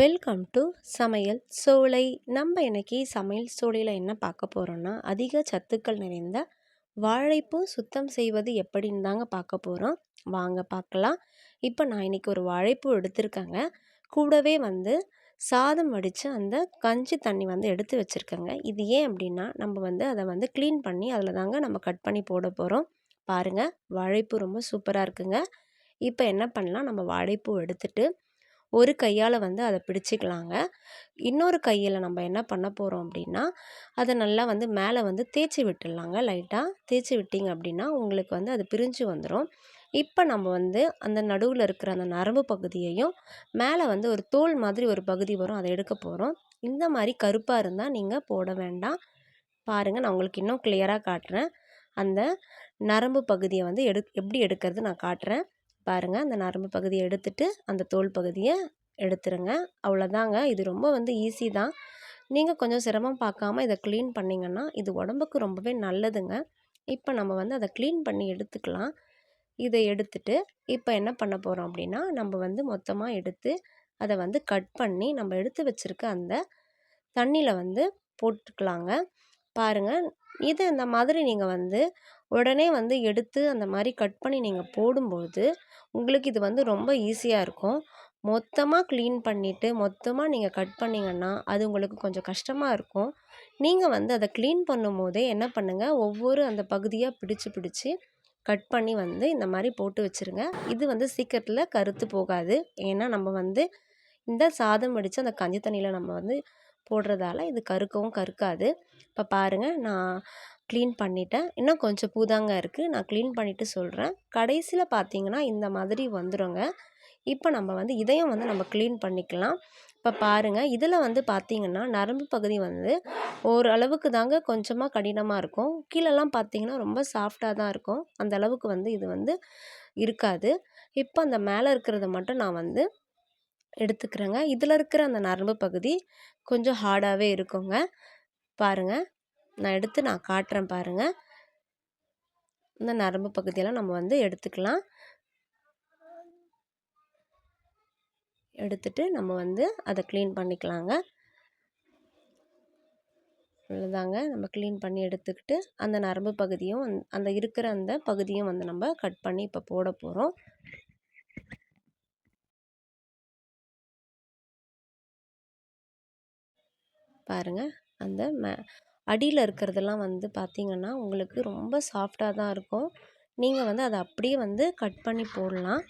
Welcome to சமையல் சோலை. நம்ம இன்னைக்கு சமையல் சோலையில் என்ன பார்க்க போகிறோன்னா அதிக சத்துக்கள் நிறைந்த வாழைப்பூ சுத்தம் செய்வது எப்படின்னு தாங்க பார்க்க போகிறோம் வாங்க பார்க்கலாம். இப்போ நான் இன்றைக்கி ஒரு வாழைப்பூ எடுத்திருக்கேங்க. கூடவே வந்து சாதம் வடித்து அந்த கஞ்சி தண்ணி வந்து எடுத்து வச்சுருக்கேங்க. இது ஏன் அப்படின்னா நம்ம வந்து அதை வந்து க்ளீன் பண்ணி அதில் தாங்க நம்ம கட் பண்ணி போட போகிறோம் பாருங்கள் வாழைப்பூ ரொம்ப சூப்பராக இருக்குங்க. இப்போ என்ன பண்ணலாம் நம்ம வாழைப்பூ எடுத்துகிட்டு ஒரு கையால் வந்து அதை பிடிச்சிக்கலாங்க. இன்னொரு கையில் நம்ம என்ன பண்ண போகிறோம் அப்படின்னா அதை நல்லா வந்து மேலே வந்து தேய்ச்சி விட்டுடலாங்க லைட்டாக தேய்ச்சி விட்டிங்க அப்படின்னா உங்களுக்கு வந்து அது பிரிஞ்சு வந்துடும் இப்போ நம்ம வந்து அந்த நடுவில் இருக்கிற அந்த நரம்பு பகுதியையும் மேலே வந்து ஒரு தோல் மாதிரி ஒரு பகுதி வரும் அதை எடுக்க போகிறோம் இந்த மாதிரி கருப்பாக இருந்தால் நீங்கள் போட வேண்டாம். பாருங்கள் நான் உங்களுக்கு இன்னும் கிளியராக காட்டுறேன். அந்த நரம்பு பகுதியை வந்து எடு எப்படி எடுக்கிறது நான் காட்டுறேன். பாருங்கள் அந்த நரம்பு பகுதியை எடுத்துட்டு அந்த தோல் பகுதியை எடுத்துருங்க. அவ்வளோதாங்க. இது ரொம்ப வந்து ஈஸி தான். நீங்கள் கொஞ்சம் சிரமம் பார்க்காம இதை க்ளீன் பண்ணிங்கன்னா இது உடம்புக்கு ரொம்பவே நல்லதுங்க. இப்போ நம்ம வந்து அதை க்ளீன் பண்ணி எடுத்துக்கலாம். இதை எடுத்துட்டு இப்போ என்ன பண்ண போகிறோம் அப்படின்னா நம்ம வந்து மொத்தமாக எடுத்து அதை வந்து கட் பண்ணி நம்ம எடுத்து வச்சுருக்க அந்த தண்ணியில் வந்து போட்டுக்கலாங்க. பாருங்கள் இது இந்த மாதிரி நீங்கள் வந்து உடனே வந்து எடுத்து அந்த மாதிரி கட் பண்ணி நீங்கள் போடும்போது உங்களுக்கு இது வந்து ரொம்ப ஈஸியாக இருக்கும். மொத்தமாக க்ளீன் பண்ணிவிட்டு மொத்தமாக நீங்கள் கட் பண்ணிங்கன்னா அது உங்களுக்கு கொஞ்சம் கஷ்டமாக இருக்கும். நீங்கள் வந்து அதை க்ளீன் பண்ணும் போதே என்ன பண்ணுங்கள் ஒவ்வொரு அந்த பகுதியாக பிடிச்சு பிடிச்சி கட் பண்ணி வந்து இந்த மாதிரி போட்டு வச்சுருங்க. இது வந்து சீக்கிரத்தில் கருத்து போகாது. ஏன்னா நம்ம வந்து இந்த சாதம் வடித்து அந்த கஞ்சி தண்ணியில் நம்ம வந்து போடுறதால இது கருக்கவும் கருக்காது. இப்போ பாருங்கள் நான் க்ளீன் பண்ணிட்டேன். இன்னும் கொஞ்சம் பூதாங்க இருக்குது நான் க்ளீன் பண்ணிவிட்டு சொல்கிறேன் கடைசியில் பார்த்தீங்கன்னா இந்த மாதிரி வந்துடுங்க இப்போ நம்ம வந்து இதையும் வந்து நம்ம க்ளீன் பண்ணிக்கலாம். இப்போ பாருங்கள் இதில் வந்து பார்த்திங்கன்னா நரம்பு பகுதி வந்து ஓரளவுக்கு தாங்க கொஞ்சமாக கடினமாக இருக்கும். கீழெல்லாம் பார்த்திங்கன்னா ரொம்ப சாஃப்டாக தான் இருக்கும். அந்த அளவுக்கு வந்து இது வந்து இருக்காது. இப்போ அந்த மேலே இருக்கிறத மட்டும் நான் வந்து எடுத்துக்கிறேங்க. இதில் இருக்கிற அந்த நரம்பு பகுதி கொஞ்சம் ஹார்டாகவே இருக்குங்க. பாருங்கள் நான் எடுத்து நான் காட்டுறேன் பாருங்கள் இந்த நரம்பு பகுதியெல்லாம் நம்ம வந்து எடுத்துக்கலாம். எடுத்துட்டு நம்ம வந்து அதை க்ளீன் பண்ணிக்கலாங்க. அவ்வளோதாங்க நம்ம க்ளீன் பண்ணி எடுத்துக்கிட்டு அந்த நரம்பு பகுதியும் அந்த இருக்கிற அந்த பகுதியும் வந்து நம்ம கட் பண்ணி இப்போ போட போகிறோம் பாருங்கள் அந்த மே அடியில் இருக்கிறதெல்லாம் வந்து பார்த்திங்கன்னா உங்களுக்கு ரொம்ப சாஃப்டாக தான் இருக்கும். நீங்கள் வந்து அதை அப்படியே வந்து கட் பண்ணி போடலாம்.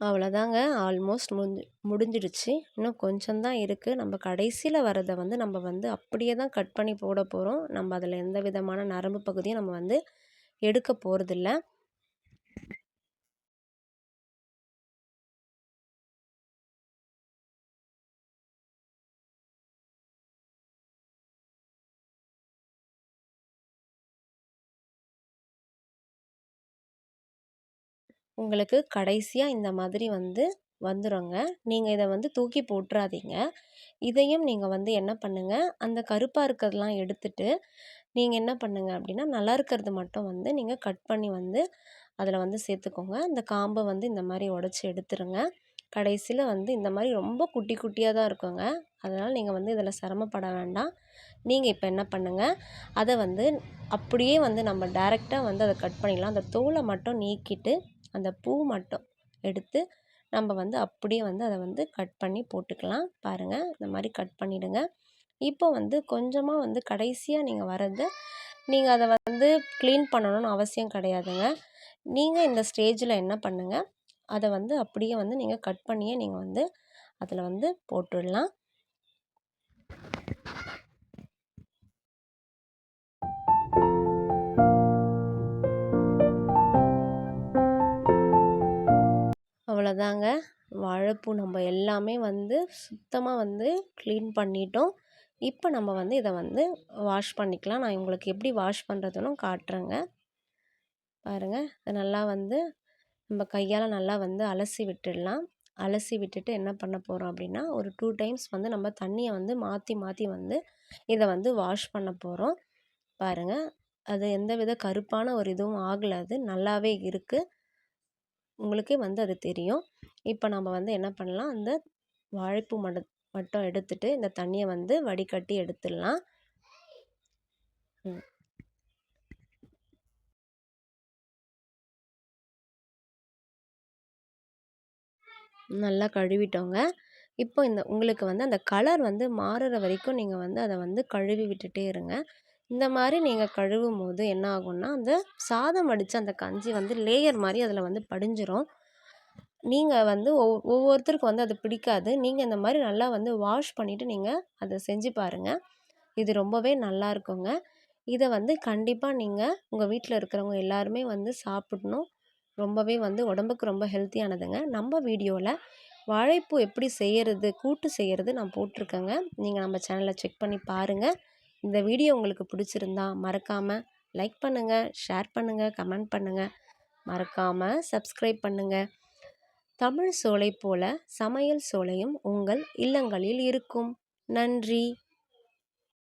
அவ்வளோதாங்க. ஆல்மோஸ்ட் முடிஞ்சு முடிஞ்சிடுச்சு. இன்னும் கொஞ்சம் தான் இருக்குது நம்ம கடைசியில் வரதை வந்து நம்ம வந்து அப்படியே தான் கட் பண்ணி போட போகிறோம் நம்ம அதில் எந்த விதமான நரம்பு பகுதியும் நம்ம வந்து எடுக்க போகிறதில்ல உங்களுக்கு கடைசியாக இந்த மாதிரி வந்து வந்துடுங்க நீங்கள் இதை வந்து தூக்கி போட்டுறாதீங்க. இதையும் நீங்கள் வந்து என்ன பண்ணுங்கள் அந்த கருப்பாக இருக்கிறதெல்லாம் எடுத்துட்டு நீங்கள் என்ன பண்ணுங்கள் அப்படின்னா நல்லா இருக்கிறது மட்டும் வந்து நீங்கள் கட் பண்ணி வந்து அதில் வந்து சேர்த்துக்கோங்க. இந்த காம்பை வந்து இந்த மாதிரி உடச்சி எடுத்துருங்க. கடைசியில் வந்து இந்த மாதிரி ரொம்ப குட்டி குட்டியாக தான் இருக்குங்க. அதனால் நீங்கள் வந்து இதில் சிரமப்பட வேண்டாம். நீங்கள் இப்போ என்ன பண்ணுங்கள் அதை வந்து அப்படியே வந்து நம்ம டேரெக்டாக வந்து அதை கட் பண்ணிடலாம். அந்த தோலை மட்டும் நீக்கிட்டு அந்த பூ மட்டும் எடுத்து நம்ம வந்து அப்படியே வந்து அதை வந்து கட் பண்ணி போட்டுக்கலாம். பாருங்கள் இந்த மாதிரி கட் பண்ணிவிடுங்க இப்போ வந்து கொஞ்சமாக வந்து கடைசியாக நீங்கள் வரது நீங்கள் அதை வந்து க்ளீன் பண்ணணும்னு அவசியம் கிடையாதுங்க. நீங்கள் இந்த ஸ்டேஜில் என்ன பண்ணுங்கள் அதை வந்து அப்படியே வந்து நீங்கள் கட் பண்ணியே நீங்கள் வந்து அதில் வந்து போட்டுடலாம். அவ்வளோதாங்க வாழைப்பூ நம்ம எல்லாமே வந்து சுத்தமாக வந்து க்ளீன் பண்ணிட்டோம். இப்போ நம்ம வந்து இதை வந்து வாஷ் பண்ணிக்கலாம். நான் உங்களுக்கு எப்படி வாஷ் பண்ணுறதுன்னு காட்டுறேங்க. பாருங்கள் இதை நல்லா வந்து நம்ம கையால் நல்லா வந்து அலசி விட்டுடலாம். அலசி விட்டுட்டு என்ன பண்ண போகிறோம் அப்படின்னா ஒரு டூ டைம்ஸ் வந்து நம்ம தண்ணியை வந்து மாற்றி மாற்றி வந்து இதை வந்து வாஷ் பண்ண போகிறோம் பாருங்கள் அது எந்த வித கருப்பான ஒரு இதுவும் ஆகலை. அது நல்லாவே இருக்குது உங்களுக்கே வந்து அது தெரியும். இப்போ நம்ம வந்து என்ன பண்ணலாம்? அந்த வாழைப்பூ மட மட்டும் எடுத்துட்டு இந்த தண்ணியை வந்து வடிகட்டி எடுத்துடலாம். நல்லா கழுவிட்டோங்க. இப்போ இந்த உங்களுக்கு வந்து அந்த கலர் வந்து மாறுற வரைக்கும் நீங்கள் வந்து அதை வந்து கழுவி விட்டுட்டே இருங்க. இந்த மாதிரி நீங்கள் கழுவும் போது என்ன ஆகும்னா அந்த சாதம் வடித்த அந்த கஞ்சி வந்து லேயர் மாதிரி அதில் வந்து படிஞ்சிரும். நீங்கள் வந்து ஒவ் ஒவ்வொருத்தருக்கும் வந்து அது பிடிக்காது. நீங்கள் இந்த மாதிரி நல்லா வந்து வாஷ் பண்ணிவிட்டு நீங்கள் அதை செஞ்சு பாருங்கள் இது ரொம்பவே நல்லா இருக்குங்க. இதை வந்து கண்டிப்பாக நீங்கள் உங்கள் வீட்டில் இருக்கிறவங்க எல்லாருமே வந்து சாப்பிடணும். ரொம்பவே வந்து உடம்புக்கு ரொம்ப ஹெல்த்தியானதுங்க. நம்ம வீடியோவில் வாழைப்பூ எப்படி செய்கிறது கூட்டு செய்கிறது நான் போட்டிருக்கேங்க. நீங்கள் நம்ம சேனலை செக் பண்ணி பாருங்கள் இந்த வீடியோ உங்களுக்கு பிடிச்சிருந்தா மறக்காமல் லைக் பண்ணுங்கள் ஷேர் பண்ணுங்கள் கமெண்ட் பண்ணுங்கள் மறக்காமல் சப்ஸ்கிரைப் பண்ணுங்கள் தமிழ் சோலை போல சமையல் சோலையும் உங்கள் இல்லங்களில் இருக்கும். நன்றி.